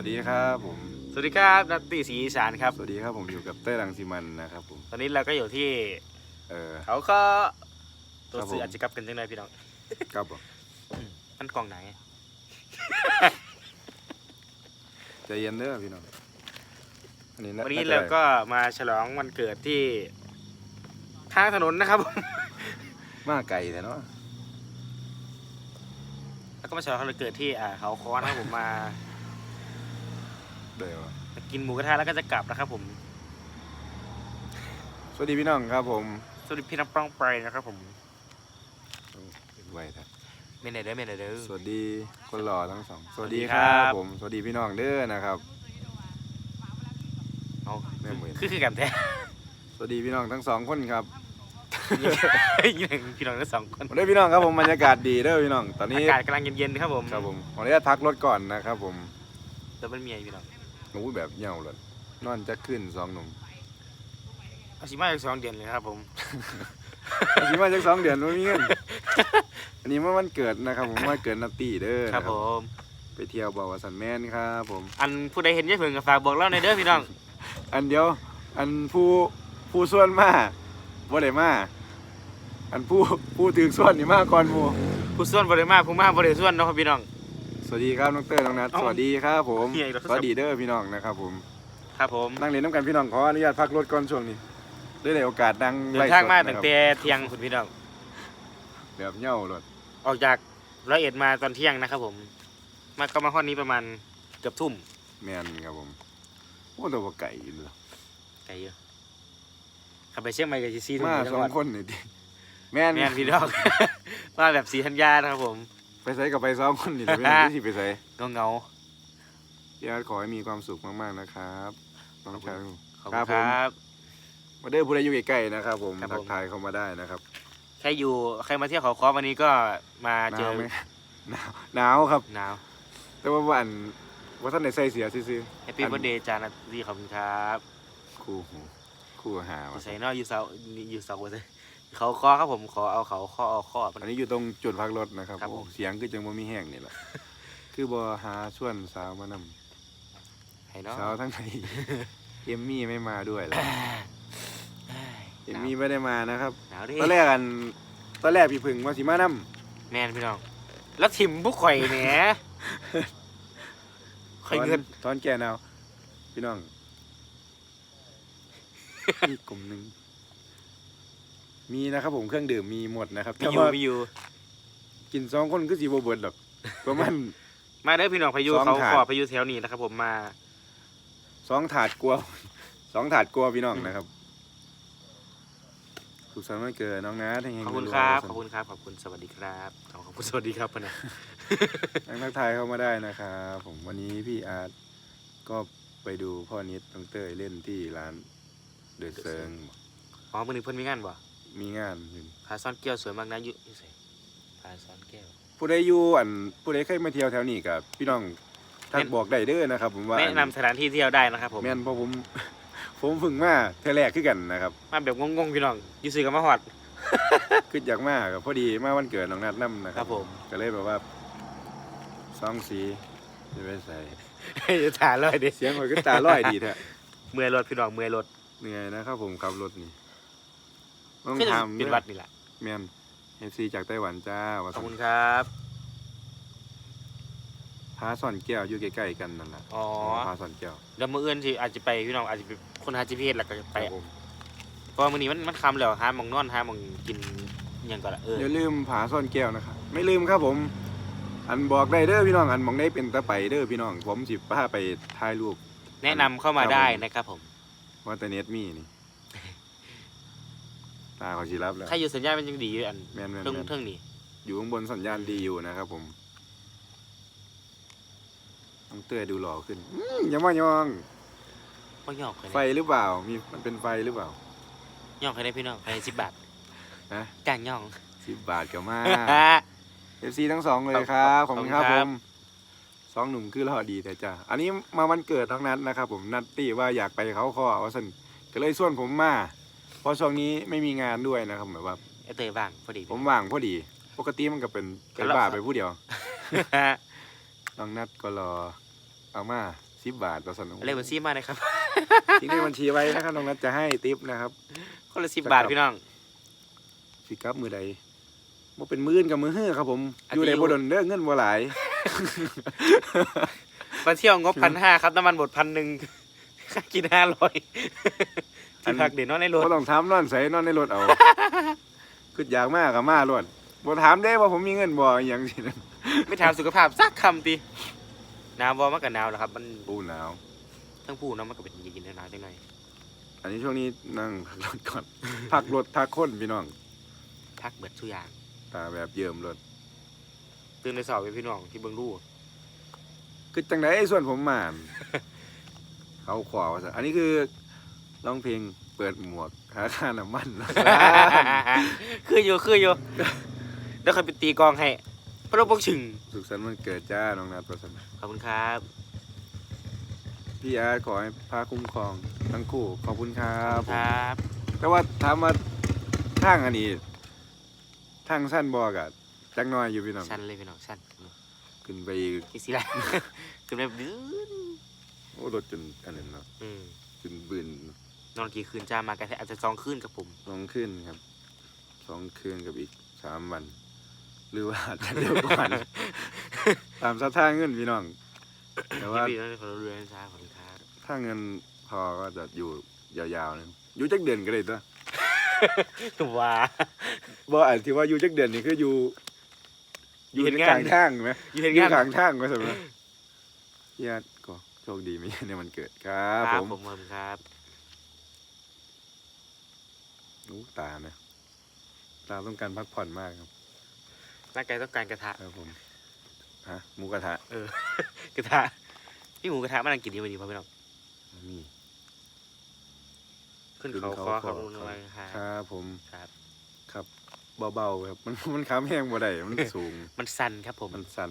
วัสดีครับผม สวัสดีครับนัตตี้สีอีสานครับ สวัสดีครับผมอยู่กับเต้ยรังสิมันนะครับผม ตอนนี้เราก็อยู่ที่เออ เขาก็ตัวครับผมสื่ออาจจะกลับกันจังเลยพี่น้องครับผมมันกล่องไหนใจเย็นเด้อพี่น้องอันนี้ะวันนี้าจะเราก็มาฉลองวันเกิดที่ข้างถนนนะครับผมมาไก่แต่เนาะแล้วก็มาฉลองวันเกิดที่อ่าเขาค้อนะครับผมมา เดี๋ยวมากินหมูกระทะแล้วก็จะกลับนะครับผม สวัสดีพี่น้องครับผมสวัสดีพี่น้องป้องไปนะครับผมไว้ครับเมนเดอร์เมนเดอร์สวัสดีคนหล่อทั้งสอง สวัสดีสวัสดีคครัรับบ ผม สวัสดีพี่น้องเด้อนะครับ เอาแม่หมื่น คือคือกันแท้ สวัสดีพี่น้องทั้งสองคนครับยี่หนึ่งพี่น้องทั้งสองคนวันนี้พี่น้องครับผมบรรยากาศดีเด้อพี่น้อง ตอนอานี้กาศกำลังเย็นๆครับผมครับผมขออนุญาตพักรถก่อนนะครับผม แล้วมันมีอะไรพี่น้อง หนูแบบเหย่าเลยนอนจะขึ้นสองหนุ่มเอาชิมาอีกสองเดือนเลยครับผมอาชิมาจากสองเดือนไม่มีเงิน อันนี้เมื่อวันเกิดนะครับผมวันเกิดนัตตี้เด้อครับนะผม ไปเที่ยวบอกว่าสันแมนครับผม อันผู้ใดเห็นยายเพิ่งก็ฝากบอกเล่าในอยเด้อพี่น้อง อันเดียว อันผู้ผู้ส่วนมาบ่ได้มา อันผู้ผู้ถือส่วนนี่มาก่อนหมู่ผู้ส่วนบริมาผู้มาบริส่วนเนาะครับพี่น้อง สวัสดีครับน้องเต้ยน้องนัทเอ้าสวัสดีครับผมเฮียอีกแล้ว สวัสดีเด้อพี่น้องนะครับผมครับผมนั่งเล่นน้ำกันพี่น้องขออนุญาตพักรถก่อนช่วงนี้ได้ในโอกาสดังเดินไล่ทางมาสดตั้งนะครับแต่เที่ยงคุณพี่น้องแบบเหย่ารถออกจากร้อยเอ็ดมาตอนเที่ยงนะครับผมมาก็มาข้อนี้ประมาณเกือบทุ่มแมนครับผมโอ้ตัวาไก่อยู่เลย ไกลเยอะขับไปเชียงใหม่กับซีซีทุ่มมาจัสงอหงวัดคนนี่ดิแม่นแม่นพี่น้อง มาแบบสีธัญญานะครับผมไป ใส่กับไปสองคนนี่แหละไม่ได้ที่สิไปใส่เงาเงาพี่อาร์ตขอให้มีความสุขมากๆนะครับน้องชายๆขอบครัคุบณผมครับ มาเด้อผู้ใดอยู่ใกล้ๆนะครับ ผมครับผม ทักทายเข้ามาได้นะครับใครอยู่ใครมาเที่ยวเขาคอวันนี้ก็มาหเจนาวอไหมหนาวหนาวครับ หนาวแต่ว่าวันว่าท่านในใส่เสียซื้อแฮปปี้อันเบ t ร์ a เดย์จานัทดีขอบคุณครับๆคู่หูคู่หาอวะยู่ใส่นอกอยู่เสาอยู่เสาเลย เขาคอครับผมขอเอาเขาข้อเอาข้อมัน อันนี้อยู่ตรงจุดพักรถนะครับครับผม โอ้เสียงคือจังบ่มีแห้งนี่แหละ คือบอหาชวนสาวมานำให้เนาะสาวทั้งไหน เอมมี่ไม่มาด้วยเหรอเอมหนาวมี่ไม่ได้มานะครับ หนาวดิตอนแรกอันตอนแรกพี่พึ่งว่าสิมานำแมนพี่น้อง แล้วทิมบุกข่อยแหมข่อยเงินตอนแก่หนาวพี่น้อง มีกลุ่มหนึ่ง มีนะครับผมเครื่องดื่มมีหมดนะครับมีแต่อยู่ว่ามีอยู่ กินสองคนก็สีโบเบิร์ดหรอกประมาณ มาเด้อพี่น้องพายุสองเขาถาด ขอพายุแถวนี้นะครับผมมา สองถาดกลัว สองถาดกลัวพี่น้องนะครับสุขสันต์วันเกิดน้องนัทให้เฮงขอบคุณๆครับรวยๆขอบคุณครับ ขอบคุณ สวัสดีครับเอาขอบคุณสวัสดีครับพะนะ ทั้งทักทายเข้ามาได้นะครับผมวันนี้พี่อาร์ตก็ไปดูพ่อนิดน้องเต้ยเล่นที่ร้านเดอะเซิง อ๋อมือหนึ่งเพิ่นมีงานบ่ มีงานอยู่พาซ่อนแก้วสวยมากนะอยุอยู่ใส่พาซ่อนแก้ว ผู้ใดอยู่อันผู้ใดเคยมาเที่ยวแถวนี้กับพี่น้องทักแม่น บอกได้เด้อนะครับ ผมว่าแนะนำสถานที่เที่ยวได้นะครับผมแม่นเพราะผม ผมเพึ่งมาเทอแรกคือกันนะครับ มาแบบงงๆพี่น้องอยู่ซื้อกับมาฮอด คืออยากมากับพอดีมาวันเกิดน้องนัดนํนะคครัรับบผมก็เลยแบบว่าซองสีจะไปใส่จะถ่ายเลยดิเสียงข่อยก็ตาลอยดีแท้เมื่อยรถพี่น้องเมื่อยรถ เหนื่อยนะครับผมขับรถนี่ ต้องก็จะทำเป็นวัดนี่แหละแมนเอฟซีจากไต้หวันจ้าว่าขอบสั่นคุณครับพาซ่อนแก้วอยู่ใกล้ๆกันนั่นแหละอ๋อพาซ่อนแก้วแล้วมื้ออื่นสิอาจจะไปพี่น้องอาจจะไปคนหา GPS แล้วก็ไปครับผมเพราะว่ามื้อนี้มันมันค่ำแล้วหาหมองนอนหาหมองกินอิหยังก่อนละเอออย่าลืมผาซ่อนแก้วนะครับไม่ลืมครับผม อันบอกได้เด้อพี่น้องอันมองได้เป็นตะไปเด้อพี่น้อง ผมสิพาไปถ่ายรูปแนะนำเข้ามาได้นะครับผมว่าแต่เน็ตมีนี่ ตาเขาสิรับแล้วถ้าอยู่สัญญาณมันยังดีอยู่อันแมนแมนเทิงแมนเทิงนี่อยู่ข้างบนสัญญาณดีอยู่นะครับผมน้องเต้ยดูหล่อขึ้นอื้ออยังว่ายองบ่ย่องใครไฟได้หรือเปล่า มีมันเป็นไฟหรือเปล่าย่องใครได้พี่น้องใครได้10บาทฮะ จ้างย่องสิบบาทก็มาเอฟซีทั้งสองเลยครับขอบคุณครับขผอบคุณครับมสองหนุ่มคือหล่อดีแต่จ้าอันนี้มาวันเกิดทั้งนั้นนะครับผมนัดตี้ว่าอยากไปเขาคอว่าสันก็เลยส่วนผมมา เพราะช่วงนี้ไม่มีงานด้วยนะครับแบบว่า ไอ้เตยว่างพอดี ผมว่างพอดี ปกติมันก็เป็นเป็นบ้าไปผู้เดียวน้องนัดก็รอเอามาสิบบาทต่อสนุกเลขบัญชีมาเลยครับทิ้งเลขบัญชีไว้นะครับน้องนัทจะให้ติปนะครับคนละสิบบาทพี่น้องสิกลับมือใดบ่เป็นมื้อนกับมือเฮือครับผมอาอทิตย์ยู่ในบ่ดนเด้อเงินบ่หลายมาเที่ยวงบพันห้าครับน้ำมันหมดพันหนึ่งค่ากินห้าร้อย ที่พักเดี๋ยวนอนในรถบ่ต้องถามนอนใส่นอนในรถเอาคืออยากมากกับมารถบ่ถามได้ว่าผมมีเงินบ่อหย่างสิไม่ถามสุขภาพสักคำตีหนาวบอมากกับหนาวแล้วครับ มันปูหนาวทั้งผู้เนาะมันก็เป็นเย็นๆหนาวๆจังหน่อยอันนี้ช่วงนี้นั่งพักรถก่อน พักรถพักคนพี่น้องพักเบิดทุกอย่าง ตาแบบเยิ่มรถตื่นในสอบไปพี่น้องที่เบิ่งรูคือจังไดส่วนผมมา เขาขวาว่าซะอันนี้คือ ร้องเพลงเปิดหมวกหาค่าน้ำมัน คืออยู่คืออยู่เดี๋ยวค่อยไปตีกลองให้พระบกชึงสุขสันต์วันเกิดจ้าน้องนัทประสนขอบคุณครับ พี่อาร์ตขอให้พาคุ้มครองทั้งคู่ขอบคุณครัขอบบคุณครับแต่ว่าถามว่าทางอันนี้ทางสั้นบอกอะจักหน้อยอยู่พี่น้องสั้นเลยพี่น้องสั้นขึ้นไปอีกกี่สิละขึ้นไปดื้นโอ้รถจนอันนั้นเนาะอืมจนบืน นอนกี่คืนจ้ามากระแทอาจจะสองคืนกับผม สองคืนครับสองคืนกับอีกสามวัน หรือว่าอาจจะเร็วกว่านั้น ตามสถานเงินพี่น้อง แต่ว่า พี่ๆนั่นขอเรือนช้าขอบคุณครับถ้าเงินพอก็จะอยู่ยาวๆนะอยู่จักเดือนก็ได้ตัวว้าบ่อันที่ว่าอยู่จักเดือนนี่คืออยู่ อยู่อยู่เฮ็ดในงาน กลางทางไหมอยู่เห็นอยู่งานกลางทางก็สมมติญาติก็โชคดีไหมในวันเกิดครับคผรับมผมขอบคุณครับ อู้ตานะ ตาต้องการพักผ่อนมากครับร่างกายต้องการกระทะครับผมฮะหมูกระทะ เออ กระทะพี่หมูกระทะมันอังกฤษดีไหมดีพ่อพี่น้องมีขึ้นเขาขึ้นคอเขาเขาคอลงมาคครัรับผมครับ ครับเบาๆครับ มันมันค้ำแห้งบ่ได้มันสูง มันสั่นครับผมมันสั่น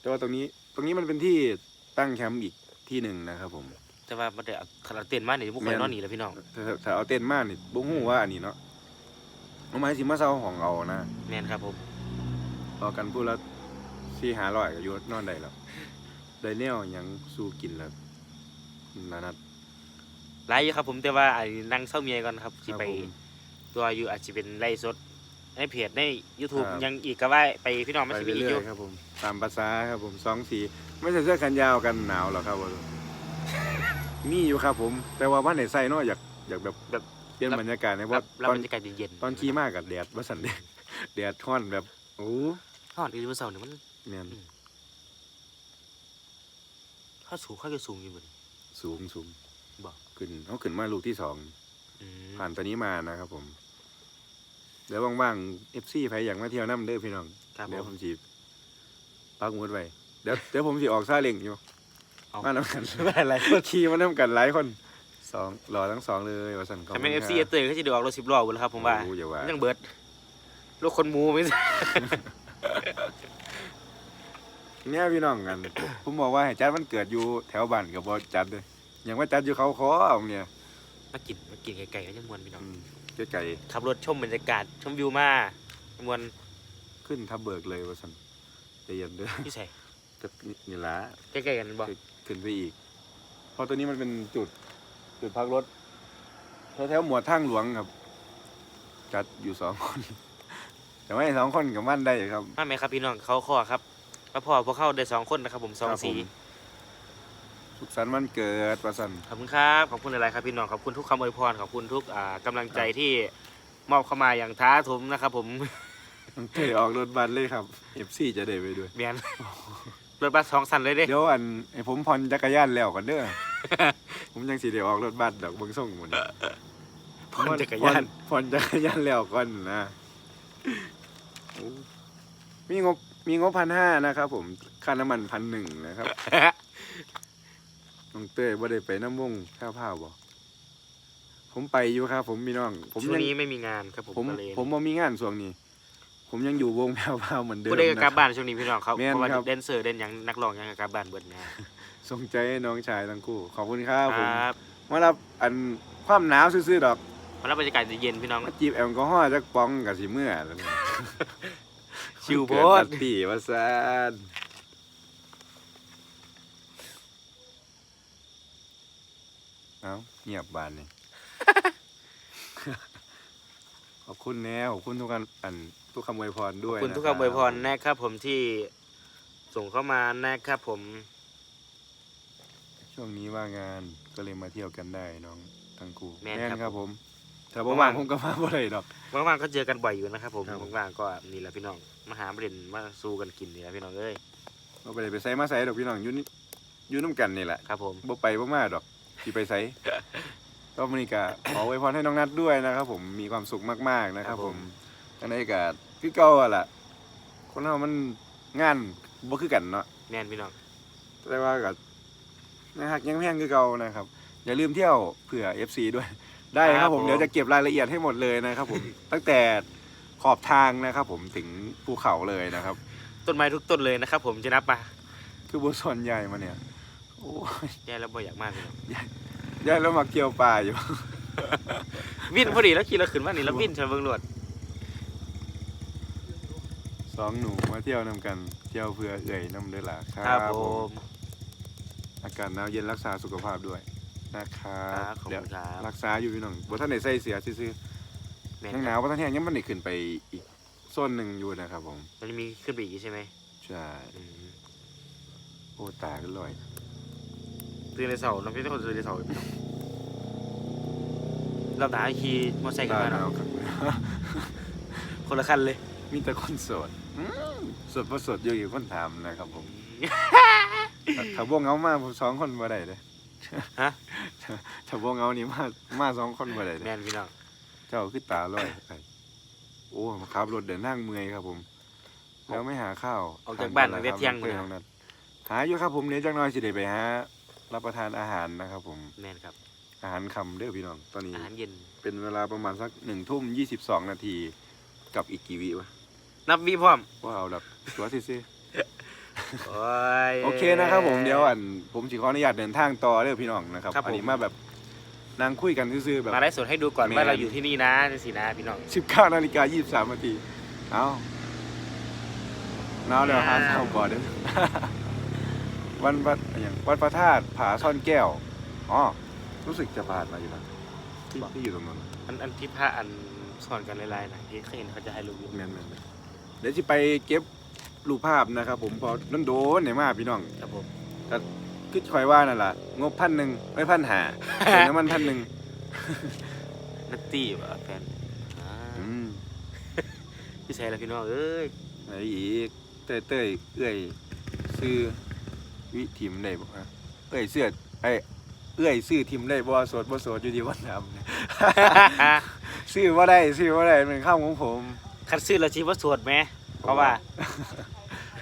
แต่ว่าตรงนี้ ตรงนี้มันเป็นที่ตั้งแคมป์อีกที่หนึ่งนะครับผม แต่ว่ามันเดี๋ยวถ้าเราเต้นมาเนี่ยพวกคนนอนหนีแล้วพี่น้องถ้าถ้าเอาเต้นท์มากนี่บ่ฮู้ว่าอันนี้เนาะเอาไม้สิมาเซาของเอานะแม่นครับผมพอกันพูดแล้วสี่หาร้อยก็อยู่นอนได้แล้วได้แนวหยังสู้กินแล้วนานัดไลฟ์อยู่ครับผมแต่ว่าไอ้นั่งเศร้าเมียก่อนครับคที่รับไปผมตัวอยู่อาจจะเป็นไลฟ์สดในเพจใน YouTube ครับ ยังอีกก็ว่าไปพี่น้องไปไม่ใช่มีอีกอเรื่ยู่อยๆครับผมตามภาษาครับผมสองสีไม่ใส่เสื้อแขนยาวกันหนาวหรอกครับผม มีอยู่ครับผม แต่ว่าบ้านไหนใส่เนาะอยากอยากแบบแบบ เปลี่ยนบรรยากาศนะเพรัราะบรับตอนบรรยากาศเย็นๆตอนขี่มากกับแดดว่าสันแดดแดดท่อนแบบโอ้ฮอดอีลิเวอร์เซลเนี่ยมันเนี่ยเข้าสูงเข้าจะสูงอยู่เหมือนสูงสูงบ่ขึ้นเขาขึ้นมาลูกที่สองอืมผ่านตัวนี้มานะครับผมเดี๋ยวว่างๆเอฟซีใครอยากมาเที่ยวน้ำเด้อพี่น้องครับเดี๋ยวผผมมจีปักหมุดไว้เดี๋ยวเดี๋ยวผมสิออกซาเล้งอยู่เอา มาน้ำกันไม่เป็นไรขี่มาน้ำกันหลายคนสองรอทั้งสองเลยว่าสันขบแต่คุณเป็นเอฟซีครับเตอร์เขาจะเดือดออกรถสิบล้อหมดแล้วครับผมว่าโอ้อย่าว่ามันยังเบิดรถคนหมูไม่ใช่เนี่ยพี่น้องกันผมบอกว่าให้จัดวันเกิดอยู่แถวบ้านกับบอจัดเลยอย่างว่าจัดอยู่เขาคอเอาเนี่ยมากินมากินไก่ๆก็ยังมวนพี่น้องอืมไกลขับรถชมบรรยากาศชมวิวมามวนๆขึ้นทับเบิกเลยว่าสันใจเย็นเด้อพี่ใส่ก็นี่ละใกล้ๆกันบอก ขึ้นไปอีก เพราะตัวนี้มันเป็นจุดจุดพักรถแถวๆหมวดทางหลวงครับ จัดอยู่สองคน แต่ว่าไอ้สองคนกับมันได้ครับ มาไหมครับพี่น้องเขาข้อครับมาพอพวกเข้าได้สองคนนะครับผมสองครับสีผมสุขสันต์วันเกิดประสัน ขอบคุณครับขอบคุณอะไรครับพี่น้องขอบคุณทุกคำอวยพรขอบคุณทุกอ่ากำลังใจที่มอบเข้ามาอย่างท้าทมนะครับผมเคยออกรถบัสเลยครับเอฟซีจะได้ไปด้วย เมียน รถบัสสองสันเลยเด้ เดี๋ยวอันไอ้ผมผ่อนจักรยานแล้วกันเด้อ ผมยังสิเดี๋ยวออกรถบัสดอกเบิ่งส่งหมดผ่อนจักรยานผ่อนจักรยานแล้วก่อนนะโอ้มีงบมีงบพันห้านะครับผมค่าน้ำมันพันหนึ่งนะครับ น้องเต้ยว่าได้ไปน้ำวงข้าวผ้าบ่ผมไปอยู่ครับ ผมพี่น้อง ผมช่วยังงนี้ไม่มีงานครับผมผมก็เลยผมบ่มีงานส่วงนี้ ผมยังอยู่วงแพรวเหมือนเดิมบ่ได้กับกลับบ้านช่วงนี้พี่น้องเขาเพแนราะว่าแดนเซอร์เดนยังนักร้องยังกับกลับบ้านเบิดนะส่งใจน้องชายทั้งคู่ ขอบคุณครับผมบมารับอันความหนาวซื่อๆดอกมารับบรรยากาศเย็นพี่น้องจีบแอลกอฮอล์จักป้องกับสีเมื่อชิวโพสมันตีว่าซนเอ้าเงียบบานนี่ ขอบคุณแน่ขอบคุณทุกการอันทุกคำอวยพรด้วยขอบคุณทุกนะคำอวยพรนะครับผมที่ส่งเข้ามานะครับผม ช่วงนี้ว่างานก็เลยมาเที่ยวกันได้น้องทั้งคู่แม่นนครับครับผมถ้าว่างว่างๆผมก็มาบ่ได้ดอกว่างๆก็เจอกันบ่อยอยู่นะครับผมครับผมว่างๆก็นี่แหละพี่น้องมาหาประเด็นมาสู้กันกินนี่แหละพี่น้องเอ้ยบ่ไปได้ไปไสมาไสดอกพี่น้องอยู่นี่อยู่น้ำกันนี่แหละครับผมบ่ไปบ่มาดอกสิไปไส ก็มื้อนี้ก็ขออวยพรให้น้องนัดด้วยนะครับ ผมมีความสุขมากๆนะครับ ผมอันนี้ก็คือเก่าอะล่ะคนเฮามันงานบ่คือกันเนาะแน่นพี่น้องแต่ว่าก็นะฮักยังแพงคือเก่านะครับ อย่าลืมเที่ยวเผื่อ FC ด้วยได้ครับผมเดี๋ยวจะเก็บรายละเอียดให้หมดเลยนะครับ ผมตั้งแต่ขอบทางนะครับ ผมถึงภูเขาเลยนะครับ ต้นไม้ทุกต้นเลยนะครับ ผมจะนับปะคือบัวส่วนใหญ่มาเนี่ยโอ้ยแย่แล้วบ่อยากมากพี่น้อง ยายแล้วมาเกี่ยวปลาอยู่ วินพอดีแล้วขี่เราขึ้นมานี่แล้ววินชนเบิงรวดสองหนูมาเที่ยวนำกัน เที่ยวเพื่อเอื่อยน้ำเด้อล่ะคครัรับบผมอากาศหนาวเย็นรักษาสุขภาพด้วยนะครัครับบขอบเดี๋ยวคุณครับ รักษาอยู่พี่น้องบ่ท่านได้ใส่เสียซื่อแม่ๆนยังหคนารับวบ่ท่านแห้งยังมันได้ขึ้นไปอีกโซนหนึ่งอยู่นะครับผม มันจะมีขึ้นไปอีกใช่ไหมใช่ อืมโอ้ตาขึ้นลอย ตื่นในเสาร์น้องพี่ต้องตื่นในเสาร์พี่น้องเราหนาขี่มอเตอร์ไซค์กันตามาหนาเนาะวครับคนละคันเลย มีแต่คนโสดอืมโสดบ่โสดอยู่อีกคนถามนะครับผมถ้าบ่เหงามาผมสองคนบ่ได้เด้ฮะถ้าบ่เหงานี่มามาสองคนบ่ได้เด้แม่นพี่น้องเจ้าคือตาลอยไปโอ้ขับรถเดินทางเมื่อยครับผม แล้วไม่หาข้าวออกจากบ้านตั้งแต่เที่ยงเลเลยยน้องนัทหาอยู่ครับผมเดี๋ยวจักหน่อยสิได้ไปหา รับประทานอาหารนะครับผม แม่นครับ อาหารคำเด้อพี่น้อง ตอนนี้ อาหารเย็น เป็นเวลาประมาณสักหนึ่งทุ่มยี่สิบสองนาทีกับอีกกี่วิวะนับวิพร้อมว่าเอาดับตัวซิๆโอ้ย โอเคนะครับผมเดี๋ยวอันผมสิขออนุญาตเดินทางต่อเด้อพี่น้องนะครับครับผม อันนี้มาแบบนั่งคุยกันซื่อๆแบบ มาไลฟ์สดให้ดูก่อนแม่นว่าเราอยู่ที่นี่นะจังสินะพี่น้อง สิบเก้านาฬิกายี่สิบสามนาที เอาเนาเดี๋ยวหาอ่าเช้าก่อนเด้อ วันวัดอย่างวัดพระธาตุผาซ่อนแก้วอ๋อรู้สึกจะผ่านมาอยู่นะที่ที่อยู่ตรงนั้นอันอันที่พระอันสอนกันหลายๆนะที่เคยเห็นเขาจะให้รูปอยู่แม่นแม่นแม่นเดี๋ยวจะไปเก็บรูปภาพนะครับ ผมพอนั่นโดนไหนมาพี่น้องครับผมคือคอยว่านั่นล่ะงบพันหนึ่งไม่พันหาเป็นน้ำมันพันหนึ่งนัตตี้ว่ะแฟนอ่าอืมพี่ใส่แล้วพี่น้องเอ้ยไหนอีกเต้ยเต้ยเอ้ยซื้อ วิทิมได้บ่ฮะเอ้ยเสื้อไอ้ยเอ้ยซื้อทิมได้บ่โสดบ่โสดอยู่ที่วันทำเนี่ยซื้อว่าได้ซื้อว่าได้เป็นข้าวของผม คัดซื้อแล้วชีว่าสวดไหมเพราะว่า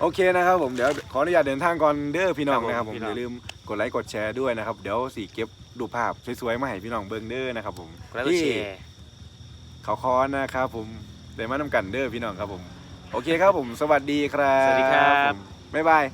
โอเคนะครับผมเดี๋ยวขออนุญาตเดินทางก่อนเด้อพี่น้องครับผมนะครับผมพี่น้ออง ย่าลืมกดไลค์กดแชร์ด้วยนะครับ เดี๋ยวสีเก็บรูปภาพสวยๆมาให้พี่น้องเบิ่งเด้อนะครับผมแล้วก็ที่แชร์เขาคอนนะครับผมเดี๋ยวมานำกันเด้อพี่น้องครับผม โอเคครับผม สวัสดีครับสวัสดีครับ ผมบ๊ายบาย